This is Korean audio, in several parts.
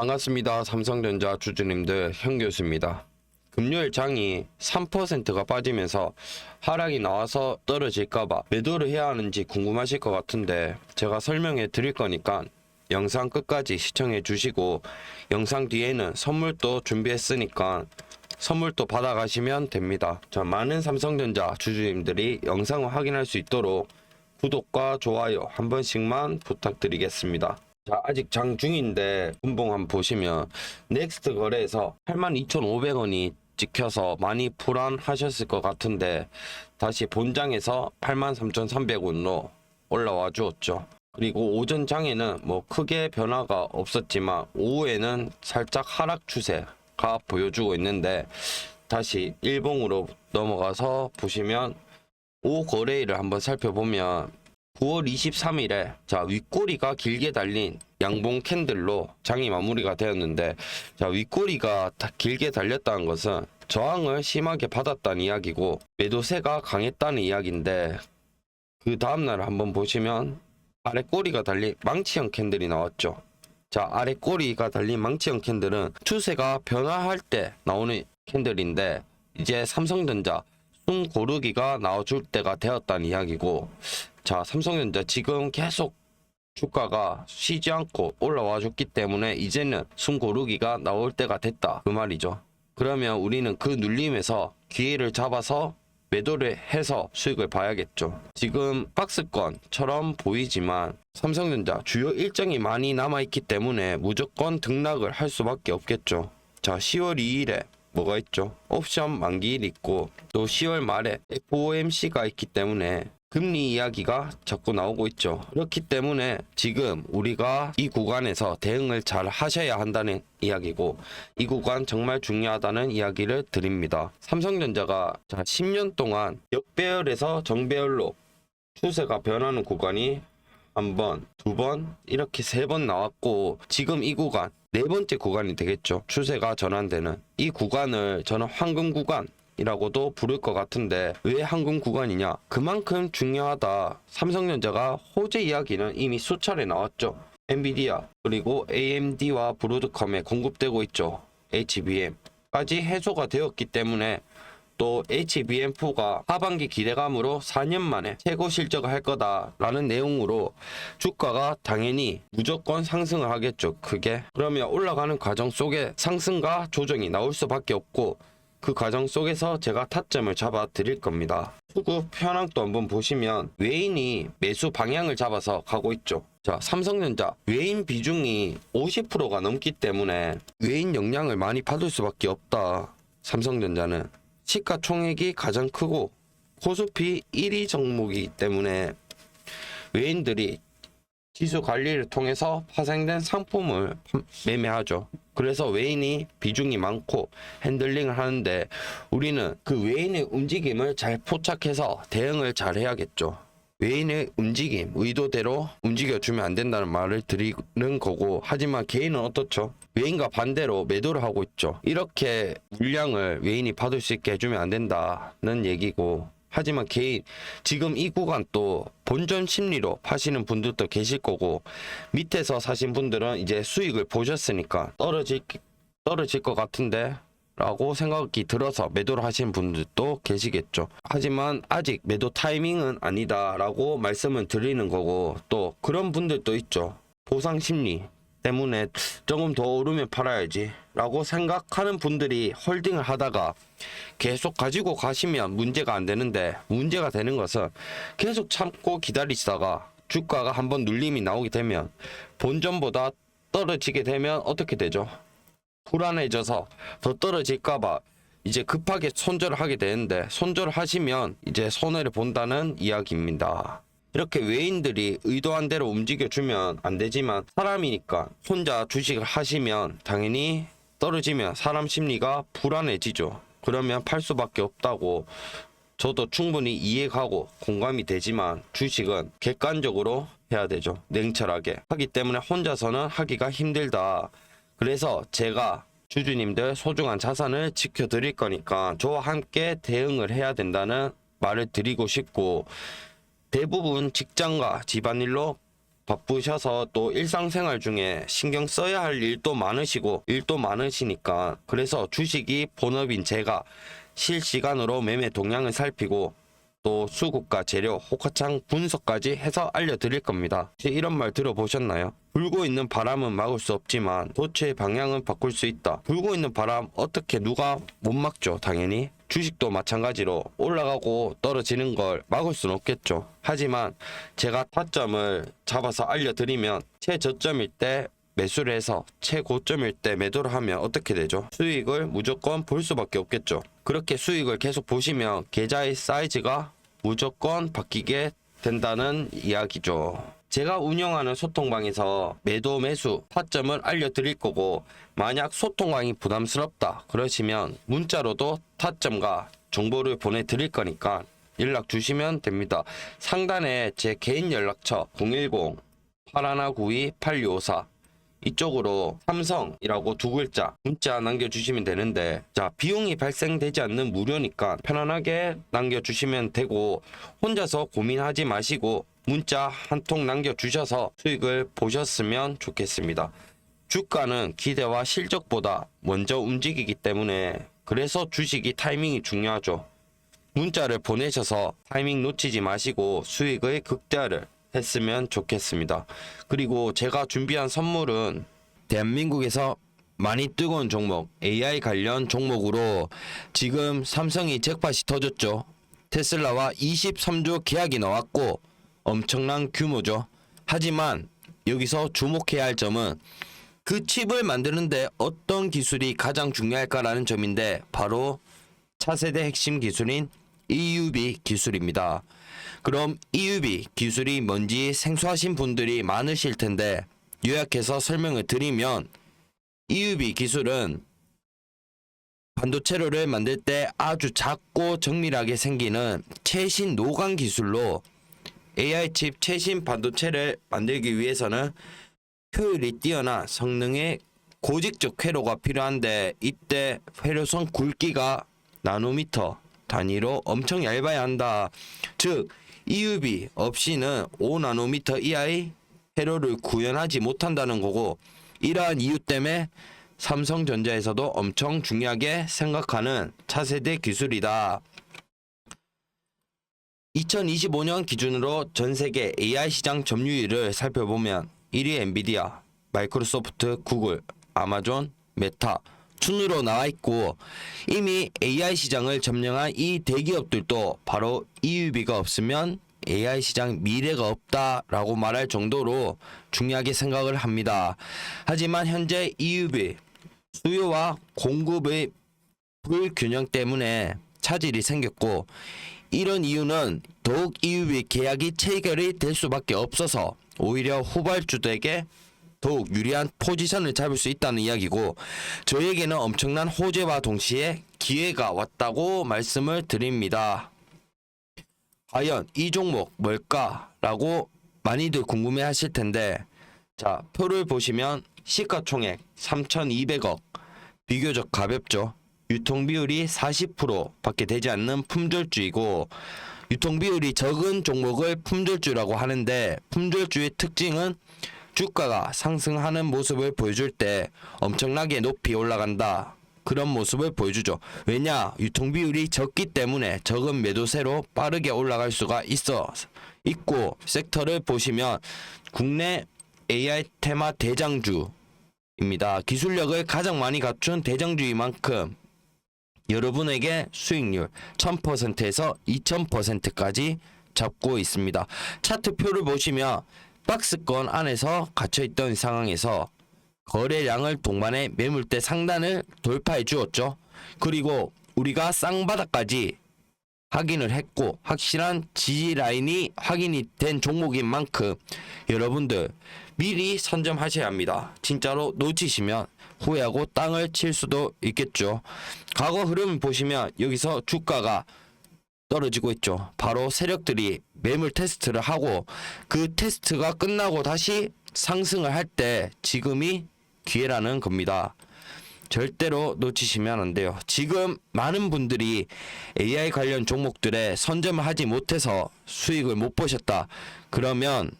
반갑습니다. 삼성전자 주주님들 현 교수입니다. 금요일 장이 3%가 빠지면서 하락이 나와서 떨어질까봐 매도를 해야 하는지 궁금하실 것 같은데 제가 설명해 드릴 거니까 영상 끝까지 시청해 주시고 영상 뒤에는 선물도 준비했으니까 선물도 받아가시면 됩니다. 자, 많은 삼성전자 주주님들이 영상을 확인할 수 있도록 구독과 좋아요 한 번씩만 부탁드리겠습니다. 자, 아직 장 중인데 분봉 한번 보시면 넥스트 거래에서 82,500원이 찍혀서 많이 불안하셨을 것 같은데 다시 본장에서 83,300원으로 올라와 주었죠. 그리고 오전 장에는 뭐 크게 변화가 없었지만 오후에는 살짝 하락 추세가 보여주고 있는데 다시 일봉으로 넘어가서 보시면 오 거래일을 한번 살펴보면 9월 23일에 자 윗꼬리가 길게 달린 양봉 캔들로 장이 마무리가 되었는데 자 윗꼬리가 다 길게 달렸다는 것은 저항을 심하게 받았다는 이야기고 매도세가 강했다는 이야기인데 그 다음날 한번 보시면 아래 꼬리가 달린 망치형 캔들이 나왔죠. 자 아래 꼬리가 달린 망치형 캔들은 추세가 변화할 때 나오는 캔들인데 이제 삼성전자 숨 고르기가 나와줄 때가 되었다는 이야기고 자 삼성전자 지금 계속 주가가 쉬지 않고 올라와 줬기 때문에 이제는 숨 고르기가 나올 때가 됐다. 그 말이죠. 그러면 우리는 그 눌림에서 기회를 잡아서 매도를 해서 수익을 봐야겠죠. 지금 박스권처럼 보이지만 삼성전자 주요 일정이 많이 남아있기 때문에 무조건 등락을 할 수밖에 없겠죠. 자 10월 2일에 뭐가 있죠? 옵션 만기일 있고 또 10월 말에 FOMC가 있기 때문에 금리 이야기가 자꾸 나오고 있죠. 그렇기 때문에 지금 우리가 이 구간에서 대응을 잘 하셔야 한다는 이야기고 이 구간 정말 중요하다는 이야기를 드립니다. 삼성전자가 자 10년 동안 역배열에서 정배열로 추세가 변하는 구간이 한 번, 두 번, 이렇게 세 번 나왔고 지금 이 구간 네 번째 구간이 되겠죠. 추세가 전환되는 이 구간을 저는 황금 구간 이라고도 부를 것 같은데 왜 황금 구간이냐? 그만큼 중요하다. 삼성전자가 호재 이야기는 이미 수차례 나왔죠. 엔비디아 그리고 AMD와 브로드컴에 공급되고 있죠. HBM까지 해소가 되었기 때문에 또 HBM4가 하반기 기대감으로 4년 만에 최고 실적을 할 거다라는 내용으로 주가가 당연히 무조건 상승을 하겠죠. 크게. 그러면 올라가는 과정 속에 상승과 조정이 나올 수밖에 없고 그 과정 속에서 제가 타점을 잡아 드릴 겁니다. 수급 현황도 한번 보시면 외인이 매수 방향을 잡아서 가고 있죠. 자, 삼성전자 외인 비중이 50%가 넘기 때문에 외인 영향을 많이 받을 수밖에 없다. 삼성전자는 시가총액이 가장 크고 코스피 1위 종목이기 때문에 외인들이 지수 관리를 통해서 파생된 상품을 판- 매매하죠. 그래서 외인이 비중이 많고 핸들링을 하는데 우리는 그 외인의 움직임을 잘 포착해서 대응을 잘 해야겠죠. 외인의 움직임, 의도대로 움직여주면 안 된다는 말을 드리는 거고, 하지만 개인은 어떻죠? 외인과 반대로 매도를 하고 있죠. 이렇게 물량을 외인이 받을 수 있게 해주면 안 된다는 얘기고, 하지만 개인, 지금 이 구간 또 본전 심리로 파시는 분들도 계실 거고, 밑에서 사신 분들은 이제 수익을 보셨으니까 떨어질, 떨어질 것 같은데, 라고 생각이 들어서 매도를 하신 분들도 계시겠죠. 하지만 아직 매도 타이밍은 아니다 라고 말씀을 드리는 거고 또 그런 분들도 있죠. 보상 심리 때문에 조금 더 오르면 팔아야지 라고 생각하는 분들이 홀딩을 하다가 계속 가지고 가시면 문제가 안 되는데 문제가 되는 것은 계속 참고 기다리시다가 주가가 한번 눌림이 나오게 되면 본전보다 떨어지게 되면 어떻게 되죠? 불안해져서 더 떨어질까봐 이제 급하게 손절을 하게 되는데 손절을 하시면 이제 손해를 본다는 이야기입니다. 이렇게 외인들이 의도한 대로 움직여주면 안 되지만 사람이니까 혼자 주식을 하시면 당연히 떨어지면 사람 심리가 불안해지죠. 그러면 팔 수밖에 없다고 저도 충분히 이해가고 공감이 되지만 주식은 객관적으로 해야 되죠. 냉철하게. 하기 때문에 혼자서는 하기가 힘들다. 그래서 제가 주주님들 소중한 자산을 지켜드릴 거니까 저와 함께 대응을 해야 된다는 말을 드리고 싶고 대부분 직장과 집안일로 바쁘셔서 또 일상생활 중에 신경 써야 할 일도 많으시고 일도 많으시니까 그래서 주식이 본업인 제가 실시간으로 매매 동향을 살피고 또 수급과 재료, 호가창 분석까지 해서 알려드릴 겁니다. 혹시 이런 말 들어보셨나요? 불고 있는 바람은 막을 수 없지만 도체의 방향은 바꿀 수 있다. 불고 있는 바람 어떻게 누가 못 막죠? 당연히. 주식도 마찬가지로 올라가고 떨어지는 걸 막을 수는 없겠죠. 하지만 제가 타점을 잡아서 알려드리면 최저점일 때 매수를 해서 최고점일 때 매도를 하면 어떻게 되죠? 수익을 무조건 볼 수밖에 없겠죠. 그렇게 수익을 계속 보시면 계좌의 사이즈가 무조건 바뀌게 된다는 이야기죠. 제가 운영하는 소통방에서 매도 매수 타점을 알려드릴 거고 만약 소통방이 부담스럽다 그러시면 문자로도 타점과 정보를 보내드릴 거니까 연락 주시면 됩니다. 상단에 제 개인 연락처 010 8192 8254 이쪽으로 삼성이라고 두 글자 문자 남겨주시면 되는데 자 비용이 발생되지 않는 무료니까 편안하게 남겨주시면 되고 혼자서 고민하지 마시고 문자 한 통 남겨주셔서 수익을 보셨으면 좋겠습니다. 주가는 기대와 실적보다 먼저 움직이기 때문에 그래서 주식이 타이밍이 중요하죠. 문자를 보내셔서 타이밍 놓치지 마시고 수익의 극대화를 했으면 좋겠습니다. 그리고 제가 준비한 선물은 대한민국에서 많이 뜨거운 종목 AI 관련 종목으로 지금 삼성이 잭팟이 터졌죠. 테슬라와 23조 계약이 나왔고 엄청난 규모죠. 하지만 여기서 주목해야 할 점은 그 칩을 만드는데 어떤 기술이 가장 중요할까라는 점인데 바로 차세대 핵심 기술인 EUV 기술입니다. 그럼 EUV 기술이 뭔지 생소하신 분들이 많으실 텐데 요약해서 설명을 드리면 EUV 기술은 반도체로를 만들 때 아주 작고 정밀하게 생기는 최신 노광 기술로 AI 칩 최신 반도체를 만들기 위해서는 효율이 뛰어나 성능의 고직적 회로가 필요한데 이때 회로선 굵기가 나노미터 단위로 엄청 얇아야 한다. 즉 EUV 없이는 5나노미터 이하의 회로를 구현하지 못한다는 거고 이러한 이유 때문에 삼성전자에서도 엄청 중요하게 생각하는 차세대 기술이다. 2025년 기준으로 전 세계 AI 시장 점유율을 살펴보면 1위 엔비디아, 마이크로소프트, 구글, 아마존, 메타 순으로 나와 있고 이미 AI 시장을 점령한 이 대기업들도 바로 EUV가 없으면 AI 시장 미래가 없다라고 말할 정도로 중요하게 생각을 합니다. 하지만 현재 EUV 수요와 공급의 불균형 때문에 차질이 생겼고 이런 이유는 더욱 EUV 계약이 체결이 될 수밖에 없어서 오히려 후발주들에게 더욱 유리한 포지션을 잡을 수 있다는 이야기고 저에게는 엄청난 호재와 동시에 기회가 왔다고 말씀을 드립니다. 과연 이 종목 뭘까라고 많이들 궁금해 하실 텐데 자 표를 보시면 시가총액 3,200억 비교적 가볍죠. 유통 비율이 40% 밖에 되지 않는 품절주이고 유통 비율이 적은 종목을 품절주라고 하는데 품절주의 특징은 주가가 상승하는 모습을 보여줄 때 엄청나게 높이 올라간다. 그런 모습을 보여주죠. 왜냐? 유통 비율이 적기 때문에 적은 매도세로 빠르게 올라갈 수가 있어 있고 섹터를 보시면 국내 AI 테마 대장주 입니다. 기술력을 가장 많이 갖춘 대장주이만큼 여러분에게 수익률 1000%에서 2000%까지 잡고 있습니다. 차트표를 보시면 박스권 안에서 갇혀 있던 상황에서 거래량을 동반해 매물대 상단을 돌파해 주었죠. 그리고 우리가 쌍바닥까지 확인을 했고 확실한 지지 라인이 확인이 된 종목인 만큼 여러분들 미리 선점하셔야 합니다. 진짜로 놓치시면 후회하고 땅을 칠 수도 있겠죠. 과거 흐름 보시면 여기서 주가가 떨어지고 있죠. 바로 세력들이 매물 테스트를 하고 그 테스트가 끝나고 다시 상승을 할 때 지금이 기회라는 겁니다. 절대로 놓치시면 안 돼요. 지금 많은 분들이 AI 관련 종목들에 선점을 하지 못해서 수익을 못 보셨다. 그러면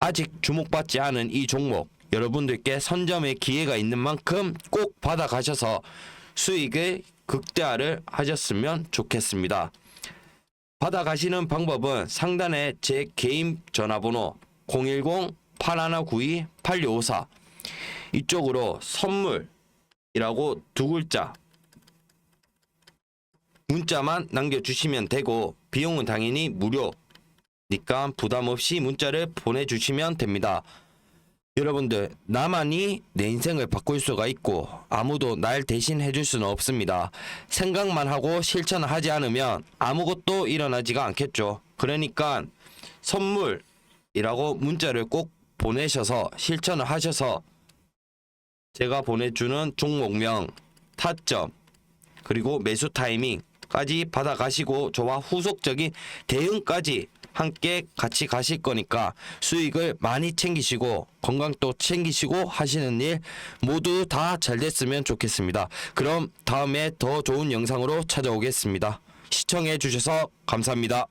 아직 주목받지 않은 이 종목 여러분들께 선점의 기회가 있는 만큼 꼭 받아가셔서 수익을 극대화를 하셨으면 좋겠습니다. 받아가시는 방법은 상단에 제 개인 전화번호 010-8192-8654 이쪽으로 선물 이라고 두 글자 문자만 남겨주시면 되고 비용은 당연히 무료니까 부담 없이 문자를 보내주시면 됩니다. 여러분들 나만이 내 인생을 바꿀 수가 있고 아무도 날 대신 해줄 수는 없습니다. 생각만 하고 실천을 하지 않으면 아무것도 일어나지가 않겠죠. 그러니까 선물이라고 문자를 꼭 보내셔서 실천을 하셔서 제가 보내주는 종목명, 타점, 그리고 매수 타이밍까지 받아가시고 저와 후속적인 대응까지 함께 같이 가실 거니까 수익을 많이 챙기시고 건강도 챙기시고 하시는 일 모두 다 잘 됐으면 좋겠습니다. 그럼 다음에 더 좋은 영상으로 찾아오겠습니다. 시청해 주셔서 감사합니다.